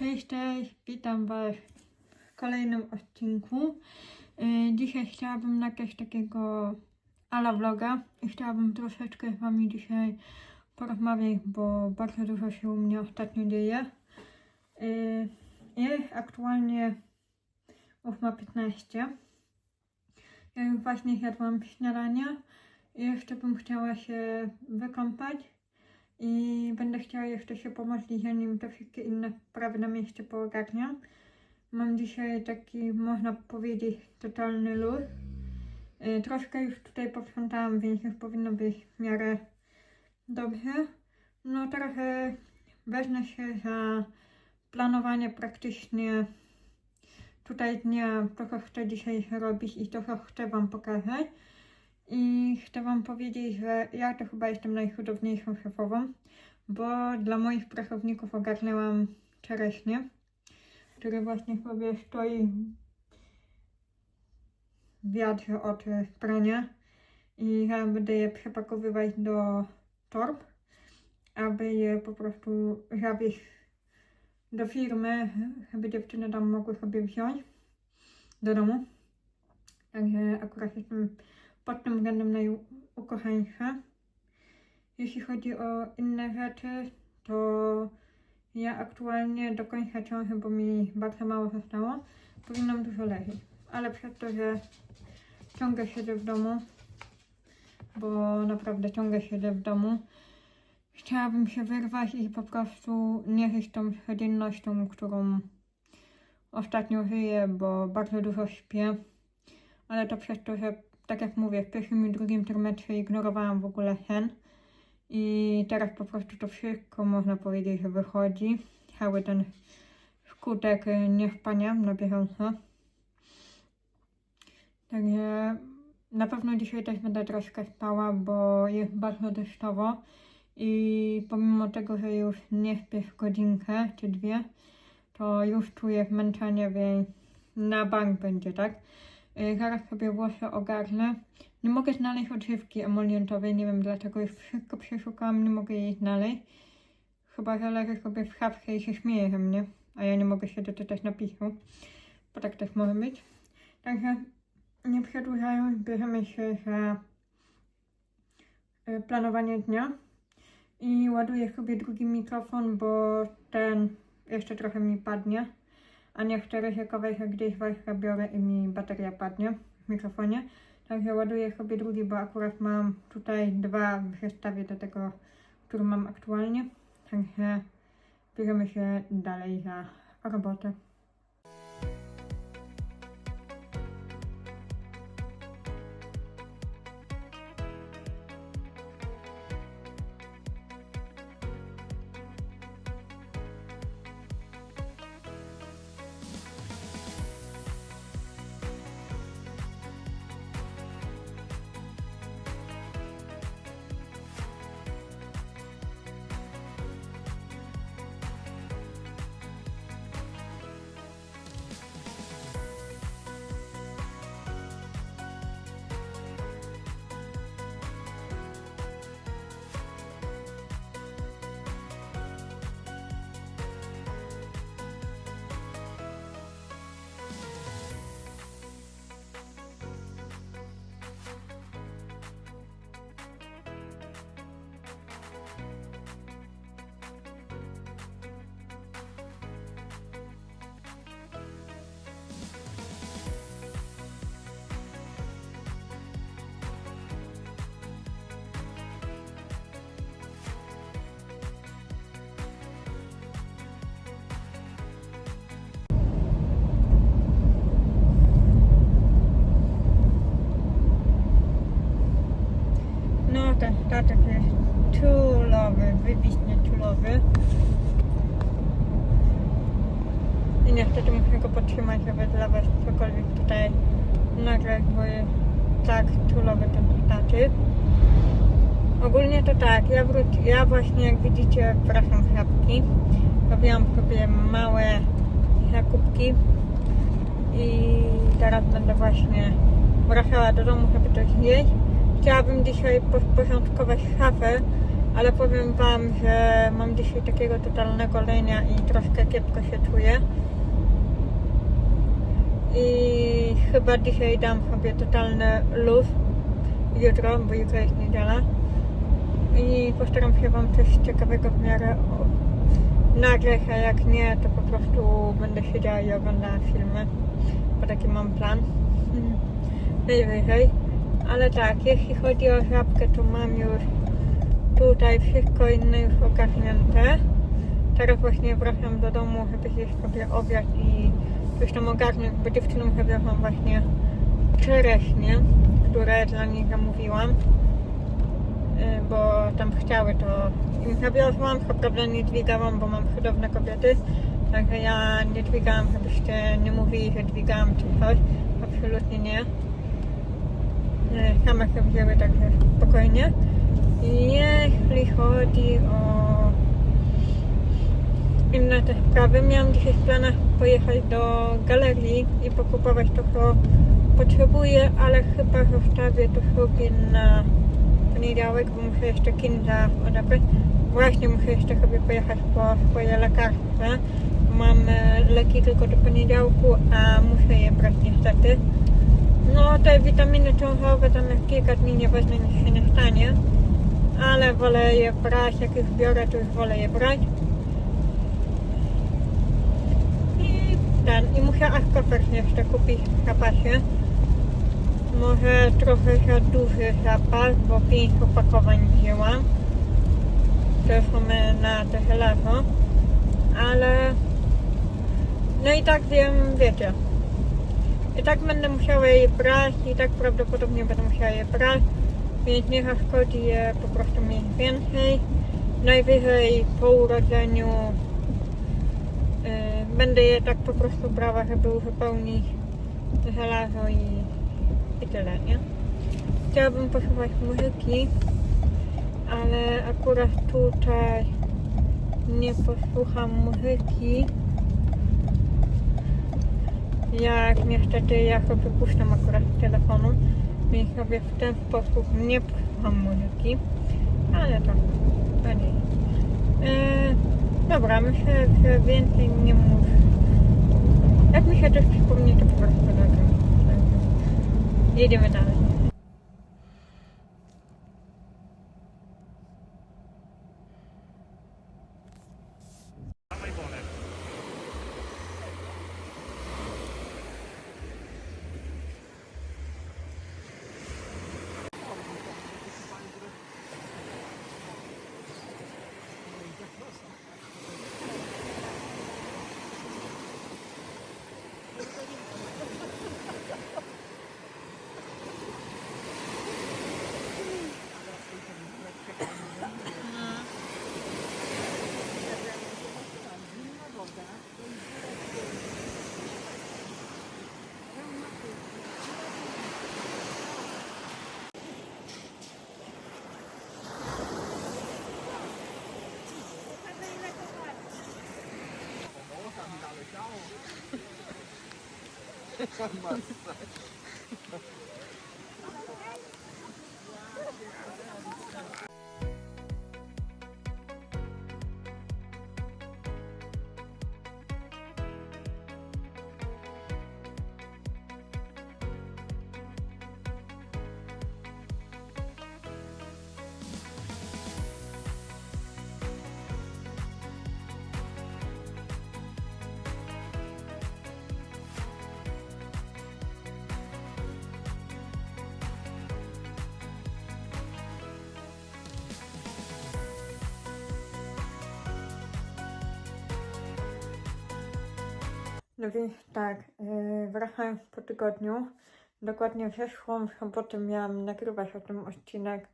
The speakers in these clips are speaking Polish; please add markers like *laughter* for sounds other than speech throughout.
Cześć, cześć, witam Was w kolejnym odcinku. Yy, Dzisiaj chciałabym nagrać takiego ala vloga i chciałabym troszeczkę z Wami dzisiaj porozmawiać, bo bardzo dużo się u mnie ostatnio dzieje. Yy, Jest aktualnie 8.15. Ja już właśnie jadłam śniadanie i jeszcze bym chciała się wykąpać. I będę chciała jeszcze się pomodlić, zanim te wszystkie inne sprawy na mieście poogarniam. Mam dzisiaj taki, można powiedzieć, totalny luz. Y, Troszkę już tutaj posprzątałam, więc już powinno być w miarę dobrze. No trochę wezmę się za planowanie praktycznie tutaj dnia, to co chcę dzisiaj robić i to co chcę Wam pokazać. I chcę Wam powiedzieć, że ja to chyba jestem najcudowniejszą szefową, bo dla moich pracowników ogarnęłam czereśnie, który właśnie sobie stoi w wiatrze od prania i ja będę je przepakowywać do torb, aby je po prostu zawieźć do firmy, żeby dziewczyny tam mogły sobie wziąć do domu. Także akurat jestem pod tym względem najukochańsza. Jeśli chodzi o inne rzeczy, to ja aktualnie do końca ciąży, bo mi bardzo mało zostało, powinnam dużo leżeć. Ale przez to, że ciągle siedzę w domu, bo naprawdę ciągle siedzę w domu, chciałabym się wyrwać i po prostu nie żyć tą codziennością, którą ostatnio żyję, bo bardzo dużo śpię. Ale to przez to, że tak jak mówię, w pierwszym i drugim trymestrze ignorowałam w ogóle sen. I teraz po prostu to wszystko można powiedzieć, że wychodzi. Cały ten skutek y, niespania na bieżąco. Także na pewno dzisiaj też będę troszkę spała, bo jest bardzo deszczowo. I pomimo tego, że już nie śpię godzinkę czy dwie, to już czuję zmęczenie, więc na bank będzie, tak? Y, Zaraz sobie włosy ogarnę. Nie mogę znaleźć odżywki emolientowej, nie wiem dlaczego już wszystko przeszukałam, nie mogę jej znaleźć. Chyba, że leży sobie w szafce i się śmieje ze mnie, a ja nie mogę się doczytać napisu, bo tak też może być. Także nie przedłużając, bierzemy się za y, planowanie dnia i ładuję sobie drugi mikrofon, bo ten jeszcze trochę mi padnie a nie chcę ryzykować, że gdzieś wajchę biorę i mi bateria padnie w mikrofonie. Także ładuję sobie drugi, bo akurat mam tutaj dwa w zestawie do tego, który mam aktualnie. Także bierzemy się dalej za robotę. Ogólnie to tak, ja, wróci, ja właśnie jak widzicie z chrapki. Robiłam sobie małe zakupki i teraz będę właśnie wracała do domu, żeby coś zjeść. Chciałabym dzisiaj porządkować szafę, ale powiem Wam, że mam dzisiaj takiego totalnego lenia i troszkę kiepsko się czuję. I chyba dzisiaj dam sobie totalny luz jutro, bo jutro jest niedziela. I postaram się Wam coś ciekawego w miarę nagrać, a jak nie, to po prostu będę siedziała i oglądała filmy, bo taki mam plan. *laughs* Najwyżej. Ale tak, jeśli chodzi o żabkę, to mam już tutaj wszystko inne już ogarnięte. Teraz właśnie wracam do domu, żeby zjeść sobie obiad i coś tam ogarnąć, bo dziewczynom zawiozłam właśnie czereśnie, które dla nich zamówiłam. Y, Bo tam chciały to im zawiozłam, co prawda nie dźwigałam, bo mam cudowne kobiety. Także ja nie dźwigałam, żebyście nie mówili, że dźwigałam czy coś. Absolutnie nie. E, same się wzięły także spokojnie. Jeśli chodzi o inne te sprawy, miałam dzisiaj w planach pojechać do galerii i pokupować to, co potrzebuję, ale chyba zostawię to sobie na poniedziałek, bo muszę jeszcze kinda odebrać. Właśnie muszę jeszcze sobie pojechać po swoje lekarstwa. Mam e, leki tylko do poniedziałku, a muszę je brać niestety. No te witaminy ciążowe tam jak kilka dni nie wezmę, nic się nie stanie. Ale wolę je brać, jak już biorę, to już wolę je brać. I ten, i muszę Ascofers jeszcze kupić w zapasie. Może trochę za duży zapas, bo 5 opakowań wzięłam. To na te żelazo. Ale... No i tak wiem, wiecie. I tak będę musiała je brać i tak prawdopodobnie będę musiała je brać, więc nie zaszkodzi je po prostu mieć więcej. Najwyżej po urodzeniu y, będę je tak po prostu brała, żeby uzupełnić żelazo i, i tyle, nie? Chciałabym posłuchać muzyki, ale akurat tutaj nie posłucham muzyki. Jak niestety ja sobie puszczam akurat z telefonu, więc sobie w ten sposób nie posłucham muzyki, ale to. Eee, dobra, myślę, że więcej nie muszę. Jak mi się coś przypomni, to po prostu nagram. Także Jedziemy dalej. No tygodniu, dokładnie w zeszłą sobotę miałam nagrywać o tym odcinek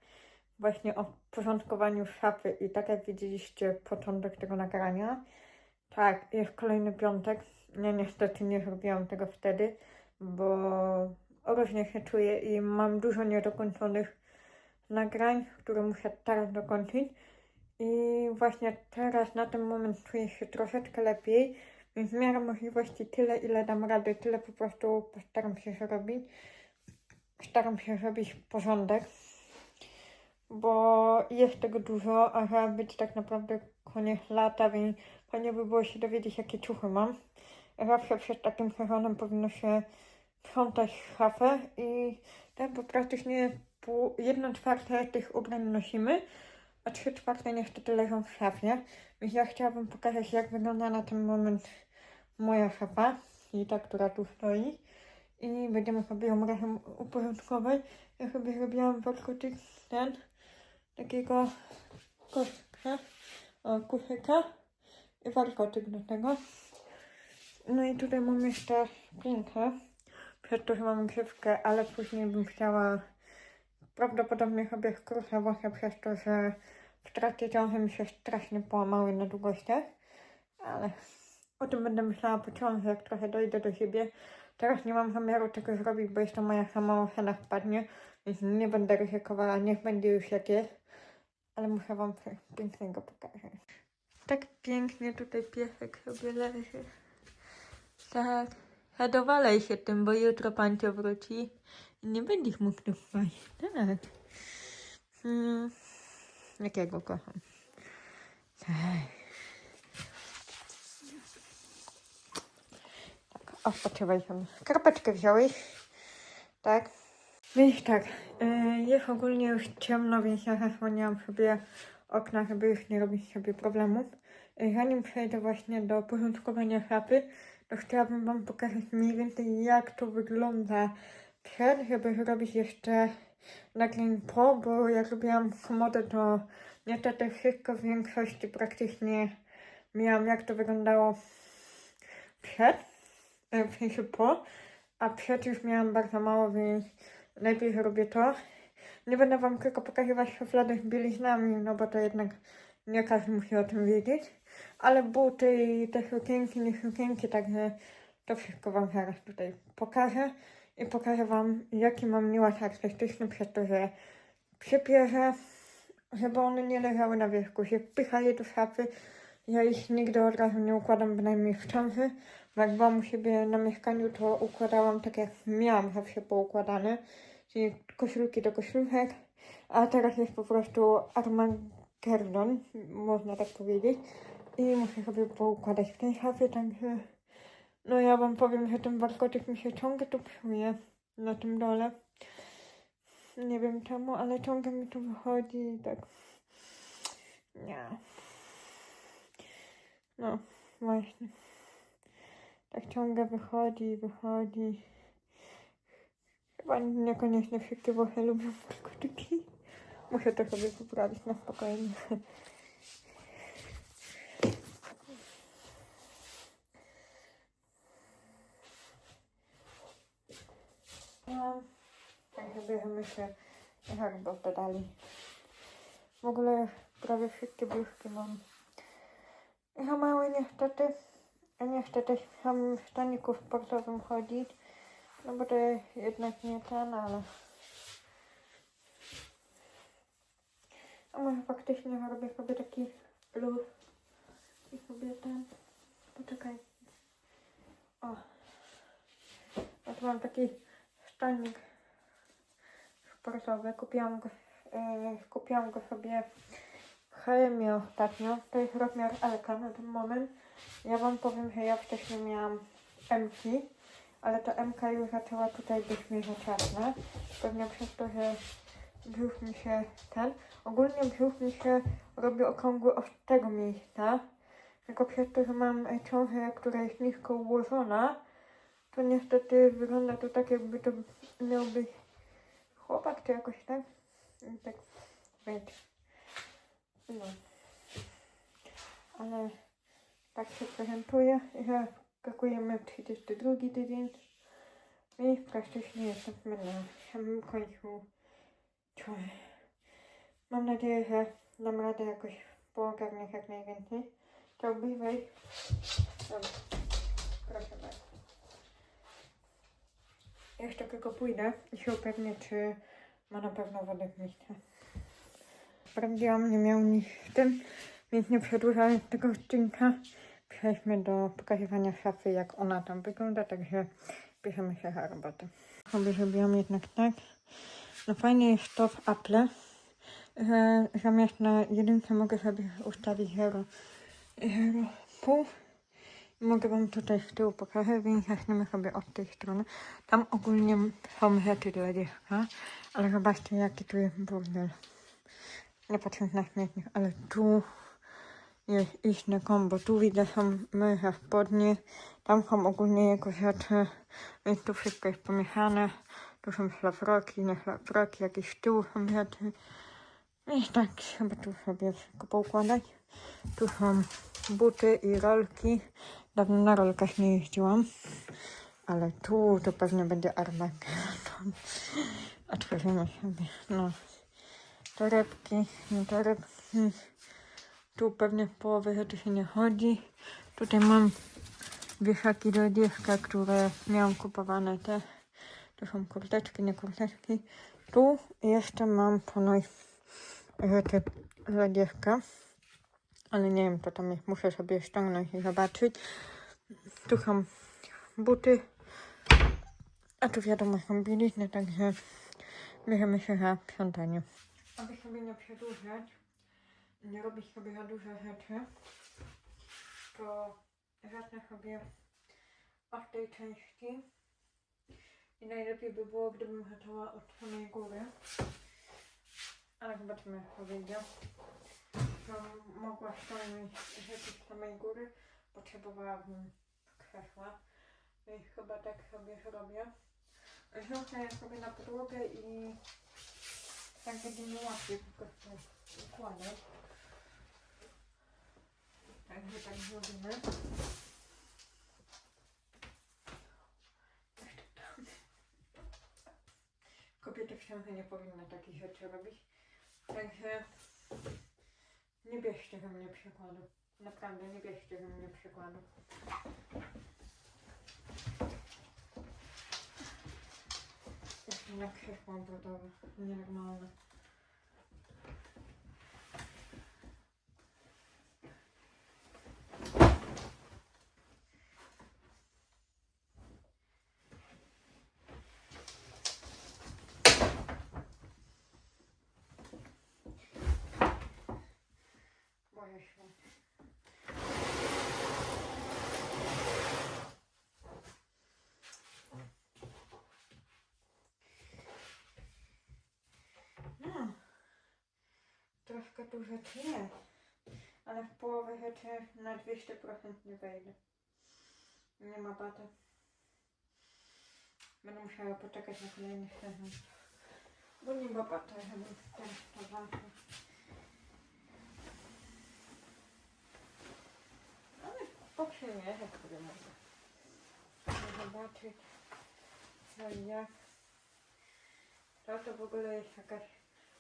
właśnie o porządkowaniu szafy i tak jak widzieliście początek tego nagrania, tak, jest kolejny piątek, ja niestety nie zrobiłam tego wtedy, bo różnie się czuję i mam dużo niedokończonych nagrań, które muszę teraz dokończyć. I właśnie teraz na ten moment czuję się troszeczkę lepiej, w miarę możliwości tyle, ile dam rady, tyle po prostu postaram się zrobić. Staram się zrobić porządek. bo jest tego dużo, a ma być tak naprawdę koniec lata, więc fajnie by było się dowiedzieć, jakie ciuchy mam. Zawsze przed takim sezonem powinno się sprzątać szafę i tak, bo praktycznie pół, jedno czwarte tych ubrań nosimy, a trzy czwarte niestety leżą w szafie. Więc ja chciałabym pokazać, jak wygląda na ten moment moja szafa, i ta, która tu stoi. I będziemy sobie ją razem uporządkować. Ja sobie zrobiłam warkoczyk ten, takiego kostka, kuszyka i warkoczyk do tego. No i tutaj mam jeszcze pinkę. Przed to, że mam grzywkę, ale później bym chciała prawdopodobnie sobie skrócę włosy przez to, że w trakcie ciąży mi się strasznie połamały na długościach. Ale o tym będę myślała po ciąży, jak trochę dojdę do siebie. Teraz nie mam zamiaru tego zrobić, bo jeszcze moja sama ocena wpadnie, więc nie będę ryzykowała, niech będzie już jak jest. Ale muszę wam coś pięknego pokazać. Tak pięknie tutaj piesek sobie leży. Tak. Zadowalaj się tym, bo jutro pancio wróci i nie będziesz mógł tu spać. Tak. Hmm. Jak ja go kocham. Tak. Odpoczywaj sobie. Karpeczkę wziąłeś. Tak. Więc tak, yy, jest ogólnie już ciemno, więc ja zasłaniałam sobie okna, żeby już nie robić sobie problemów. Yy, Zanim przejdę właśnie do porządkowania szafy, to chciałabym Wam pokazać mniej więcej jak to wygląda przed, żeby zrobić jeszcze nagrań po, bo jak robiłam komodę, to niestety wszystko w większości praktycznie miałam jak to wyglądało przed, e, w sensie po, a przed już miałam bardzo mało, więc najpierw robię to. Nie będę Wam tylko pokazywać szuflady z bieliznami, no bo to jednak nie każdy musi o tym wiedzieć. Ale buty i te sukienki, nie sukienki, także to wszystko Wam zaraz tutaj pokażę. I pokażę Wam, jaki mam nieład artystyczny przez to, że przypierzę, żeby one nie leżały na wierzchu, się wpycha je do szafy. Ja ich nigdy od razu nie układam, bynajmniej w ciąży. Jak byłam u siebie na mieszkaniu, to układałam tak, jak miałam zawsze poukładane. Czyli koszulki do koszulek, a teraz jest po prostu Armageddon, można tak powiedzieć. I muszę sobie poukładać w tej szafie, także... No ja wam powiem, że ten warkoczyk mi się ciągle tu psuje na tym dole. Nie wiem czemu, ale ciągle mi tu wychodzi i tak... Nie. No, właśnie. Tak ciągle wychodzi wychodzi. Chyba niekoniecznie wszystkie włosy lubią warkoczyki. Muszę to sobie poprawić na spokojnie. No, także bierzemy się herbatę dali. W ogóle prawie wszystkie bluzki mam. Za małe niestety. A niestety w samym staniku sportowym chodzić. No bo to jednak nie ten, ale... A może faktycznie zrobię sobie taki luz. I sobie ten... Poczekaj. O. Ja tu mam taki stanik sportowy. Kupiłam go, e, kupiłam go sobie w H&M ostatnio. To jest rozmiar L na ten moment. Ja wam powiem, że ja wcześniej miałam M, ale ta MK już zaczęła tutaj być mi za ciasna. Pewnie przez to, że brzuch mi się ten. Ogólnie brzuch mi się robi okrągły od tego miejsca. Tylko przez to, że mam ciążę, która jest nisko ułożona, to niestety wygląda to tak, jakby to miał być chłopak, czy jakoś tak. Tak będzie. No. Ale tak się prezentuje. Skakujemy w 32 tydzień. I praktycznie jesteśmy na samym końcu ciąży. Mam nadzieję, że dam radę jakoś poogarniać jak najwięcej. Chciałbyś wejść? Dobra. Proszę bardzo. Jeszcze tylko pójdę i się upewnię, czy ma na pewno wodę w mieście. Sprawdziłam, nie miał nic w tym, więc nie przedłużając tego odcinka, przejdźmy do pokazywania szafy, jak ona tam wygląda, także bierzemy się za robotę. Sobie zrobiłam jednak tak. No fajnie jest to w Apple, że zamiast na jedynkę mogę sobie ustawić 0, 0,5. Mogę wam tutaj z tyłu pokazać, więc zaczniemy sobie od tej strony. Tam ogólnie są rzeczy dla dziecka, ale zobaczcie jaki tu jest burdel. Nie patrząc na śmietnik, ale tu jest istne kombo. Tu widzę są męża spodnie, tam są ogólnie jego rzeczy, więc tu wszystko jest pomieszane. Tu są szlafroki, nie szlafroki, jakieś z tyłu są rzeczy. I tak chyba tu sobie wszystko poukładać. Tu są buty i rolki. Dawno na rolkach nie jeździłam. Ale tu to pewnie będzie Armageddon. Otworzymy sobie, no. Torebki, nie torebki. Tu pewnie w połowie rzeczy się nie chodzi. Tutaj mam wieszaki do dziecka, które miałam kupowane te. To są kurteczki, nie kurteczki. Tu jeszcze mam ponoć rzeczy dla dziecka. Ale nie wiem, co tam jest. Muszę sobie ściągnąć i zobaczyć. Tu są buty. A tu wiadomo są bielizny, także bierzemy się za sprzątanie. Aby sobie nie przedłużać, nie robić sobie za dużo rzeczy, to zacznę sobie od tej części. I najlepiej by było, gdybym zaczęła od samej góry. Ale zobaczymy, jak to wyjdzie. Mogła ściągnąć rzeczy z samej góry. Potrzebowałabym krzesła. I chyba tak sobie zrobię. Rzucę je sobie na podłogę i tak będzie mi łatwiej po prostu układać. Także tak zrobimy. Kobiety w ciąży nie powinny takich rzeczy robić. Także nie bierzcie ze mnie przykładu. Naprawdę nie bierzcie ze mnie przykładu. Jeszcze na krzesło obrotowe. Nienormalne. Boję się. No. Troszkę tu rzeczy jest, ale w połowie rzeczy na 200% nie wejdę. Nie ma bata. Będę musiała poczekać na kolejny sezon. Bo nie ma bata, żeby ten to zobaczył. Ale poprzymierzę sobie mogę. Zobaczyć co i jak. To to w ogóle jest jakaś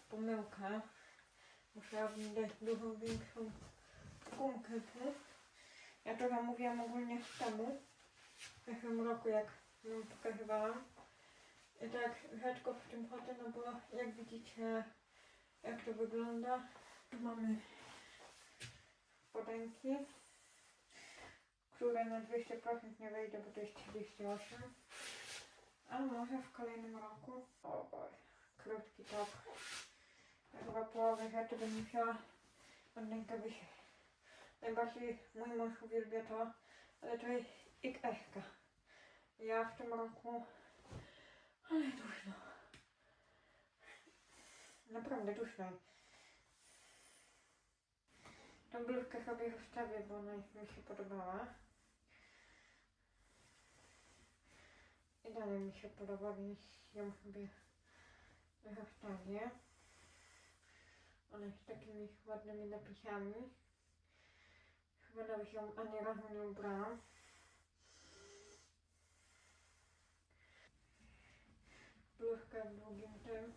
pomyłka. Musiałabym dać dużo większą gumkę tu. Ja to wam mówiłam ogólnie z temu. W zeszłym roku jak wam pokazywałam. I tak rzadko w tym chodzę, no bo jak widzicie jak to wygląda. Tu mamy spodenki, które na 200% nie wejdzie, bo to jest 38. Ale może w kolejnym roku. O krótki top. Połowę rzeczy bym musiała od rękawicy. Najbardziej mój mąż uwielbia to, ale to jest XS. Ja w tym roku, ale duszno. Naprawdę duszno. Tą bluzkę sobie zostawię, bo ona mi się podobała. I dalej mi się podoba, więc ją sobie zostawię. Jest z takimi ładnymi napisami. Chyba nawet ją ani razu nie ubrałam. Bluzka w długim tym.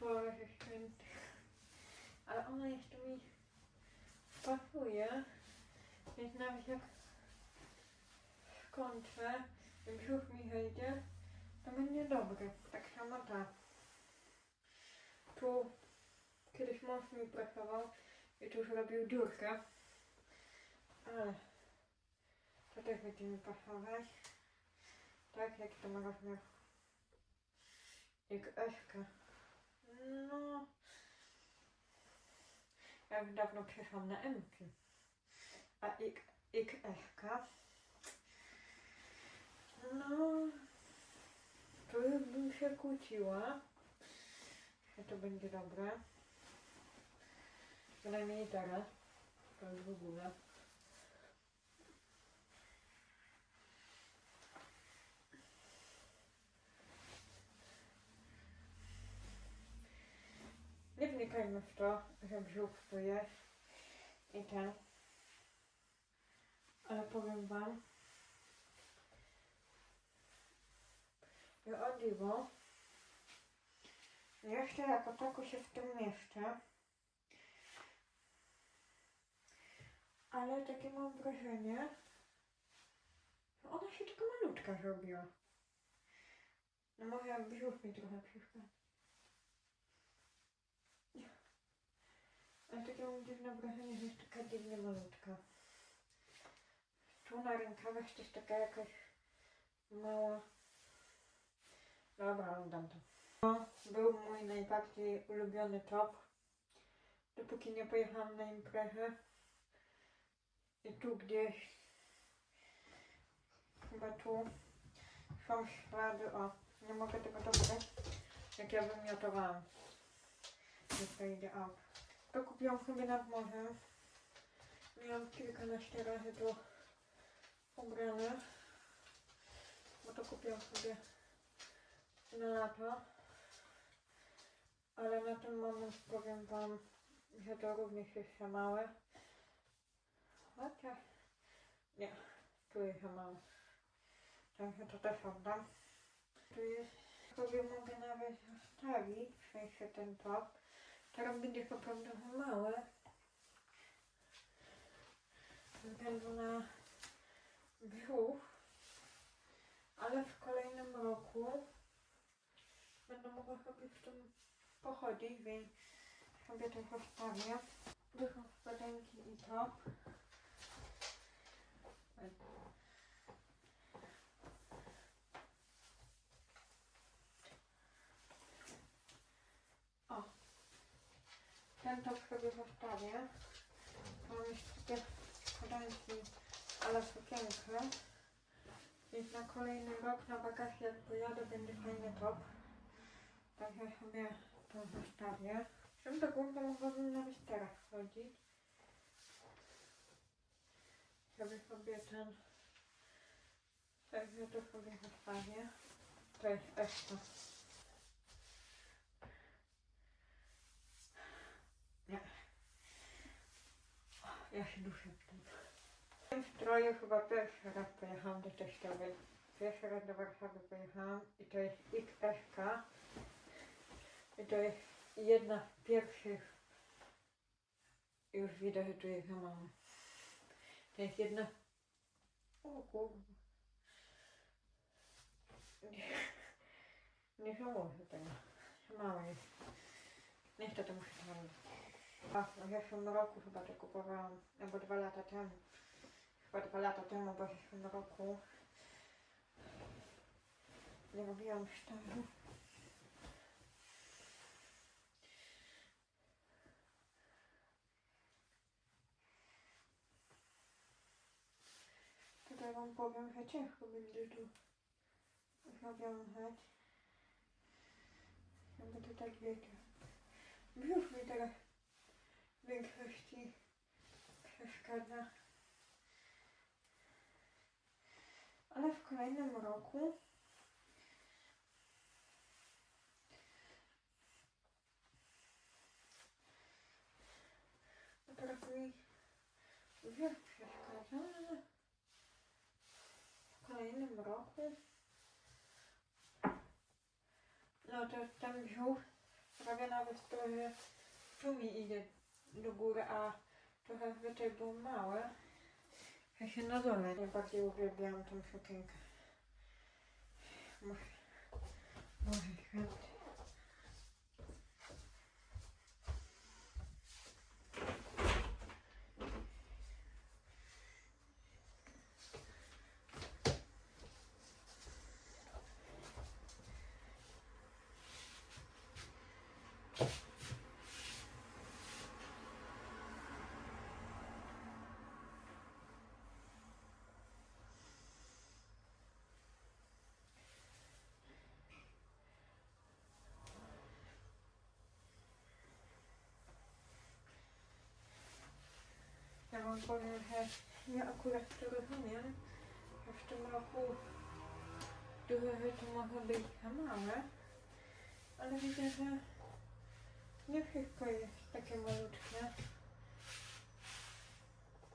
Boże święty. Ale ona jeszcze mi pasuje. Więc nawet jak i brzuch mi wejdzie, to będzie dobry. Tak samo ta. Tu kiedyś mąż mi pracował i tu zrobił dziurkę. Ale To też będzie mi pasować. Tak, jak to ma rozmiar. Jak Eśka. No. Ja już dawno przeszłam na M-ki. A Eśka. No. To już bym się kłóciła. Że to będzie dobre. Przynajmniej teraz. To już w ogóle. Nie wnikajmy w to, że brzuch tu jest i ten. Ale powiem wam, że o dziwo, jeszcze jako tako się w tym mieszczę. Ale takie mam wrażenie, że ona się taka malutka zrobiła. No może brzuch mi trochę przeszkadza. Ale takie mam dziwne wrażenie, że jest taka dziwnie malutka. Tu na rękawach też taka jakaś mała. Dobra, oddam to. To był mój najbardziej ulubiony top. Dopóki nie pojechałam na imprezę. I tu gdzieś, chyba tu, są ślady, o, nie mogę tego dobrać, jak ja wymiotowałam. Jak to idzie out. To kupiłam sobie nad morzem. Miałam kilkanaście razy to ubrane. Bo to kupiłam sobie na lato. Ale na ten moment powiem Wam, że to również jest za małe. Chociaż nie, tu jest za małe. Także to też oddam. Tu jest, sobie mogę nawet zostawić, w sensie ten top. Teraz będzie to prawda małe. Ze względu na brzuch. Ale w kolejnym roku będę mogła sobie w tym pochodzić, więc sobie to zostawię. Dużo spodenki i top. O, ten top sobie zostawię. Mam jeszcze takie spodenki, ale sukienkę. Więc na kolejny rok na wakacje jak pojadę będzie fajny top. Także sobie to zostawię. Czym do górę mogłabym nawet teraz chodzić. Sobie sobie ten... Także to sobie zostawię. To jest Eszka. Nie. Ja się duszę w tym. W tym stroju chyba pierwszy raz pojechałam do teściowej. Pierwszy raz do Warszawy pojechałam i to jest XSK. To jest jedna z pierwszych. Już widać, że tu jest za mało. To jest jedna. O kurwa. Nie, nie żałuję tego. Mało jest. Niestety muszę to robić. A w zeszłym roku chyba to kupowałam, albo dwa lata temu. Chyba dwa lata temu, bo w zeszłym roku nie robiłam sztaru. Tutaj wam powiem, że ciężko będzie tu zawiązać. Jakby to tak wiecie. Brzuch mi teraz w większości przeszkadza. Ale w kolejnym roku teraz mi brzuch przeszkadza, kolejnym roku no to ten brzuch prawie nawet trochę tu mi idzie do góry, a trochę wyżej było małe. Ja się na dole najbardziej uwielbiałam tą sukienkę. Może, może. Wam powiem, że ja akurat to rozumiem, że w tym roku duże rzeczy może być za małe, ale widzę, że nie wszystko jest takie malutkie.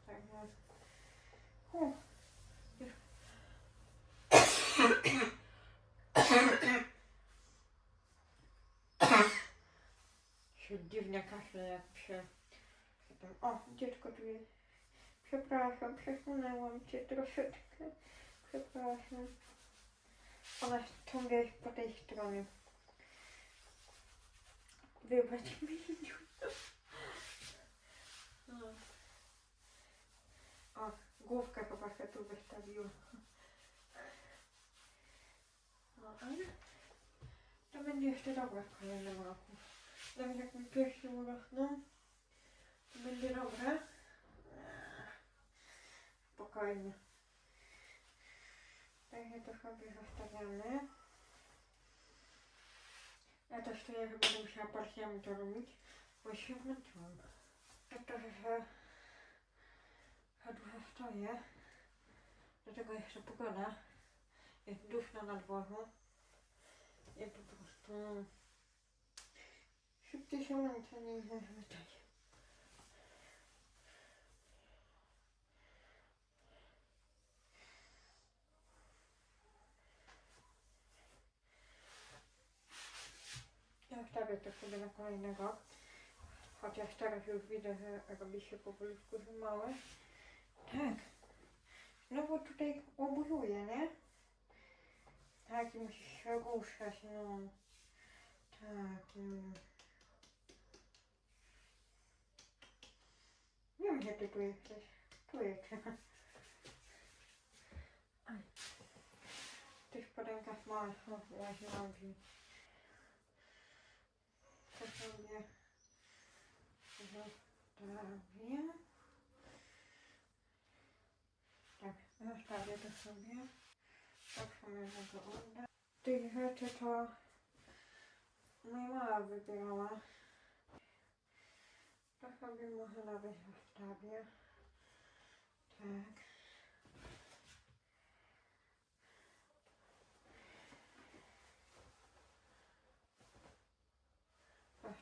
Także... U. Już. *coughs* się dziwnie kaszle jak się... O, dziecko tu jest. Przepraszam, przesunęłam cię troszeczkę. Przepraszam. Ona ciągle jest po tej stronie. Wybacz mi. No. O, główkę chyba się tu wystawiła. No, ale to będzie jeszcze dobre w kolejnym roku. Nawet jak mi piersi urosną, to będzie dobre. Spokojnie. Także to sobie zostawiamy. Ja też to ja chyba będę musiała partiami to robić, bo się zmęczyłam. Ja trochę się za dużo stoję. Do jeszcze pogoda. Jest duszno na dworzu. I po prostu szybciej się męczę niż zazwyczaj. Ja wstawię to sobie na kolejnego. Chociaż teraz już widzę, że robi się powolutku za małe. Tak. No bo tutaj obuzuje, nie? Tak, i musisz się ruszać, no. Tak, no. Wiem, że ty tu jesteś. Tu jesteś. Aj. Tych podęgach masz, no, właśnie mam drzwi. To sobie zostawię. Tak, zostawię to sobie. Tak sobie mogę oddać. Tych rzeczy to moja mama wybierała. To sobie może nawet zostawię. Tak.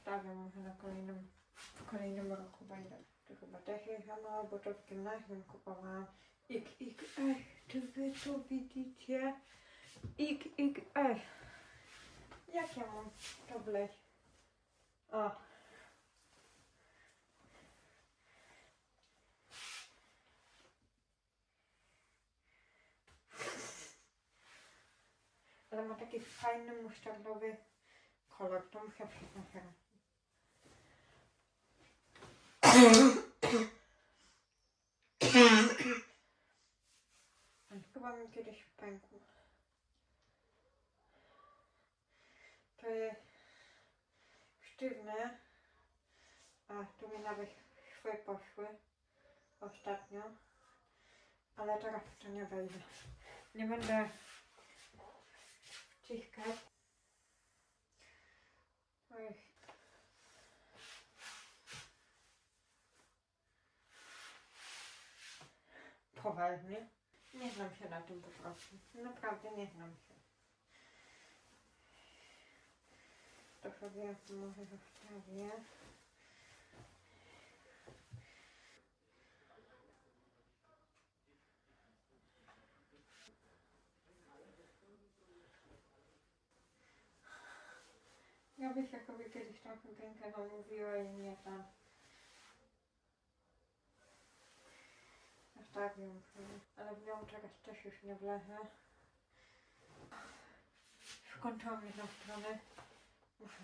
Zostawię może na kolejnym, w kolejnym roku będę. To chyba też jest za mało, bo to w gimnazjum kupowałam. XXL, czy wy to widzicie? XXL. Jak ja mam to wleźć? O. Ale ma taki fajny musztardowy kolor, to muszę przyznać. *coughs* Chyba mi kiedyś pękł. To jest sztywne. A, tu mi nawet szwy poszły ostatnio. Ale teraz to nie wejdę. Nie będę wciskać. To jest poważnie. Nie znam się na tym po prostu. Naprawdę nie znam się. To sobie może zostawię. Ja byś jakoby kiedyś trochę pięknego mówiła i nie tam. Ją sobie. Ale w nią teraz też już nie wlezę. Skończyłam jedną stronę. Muszę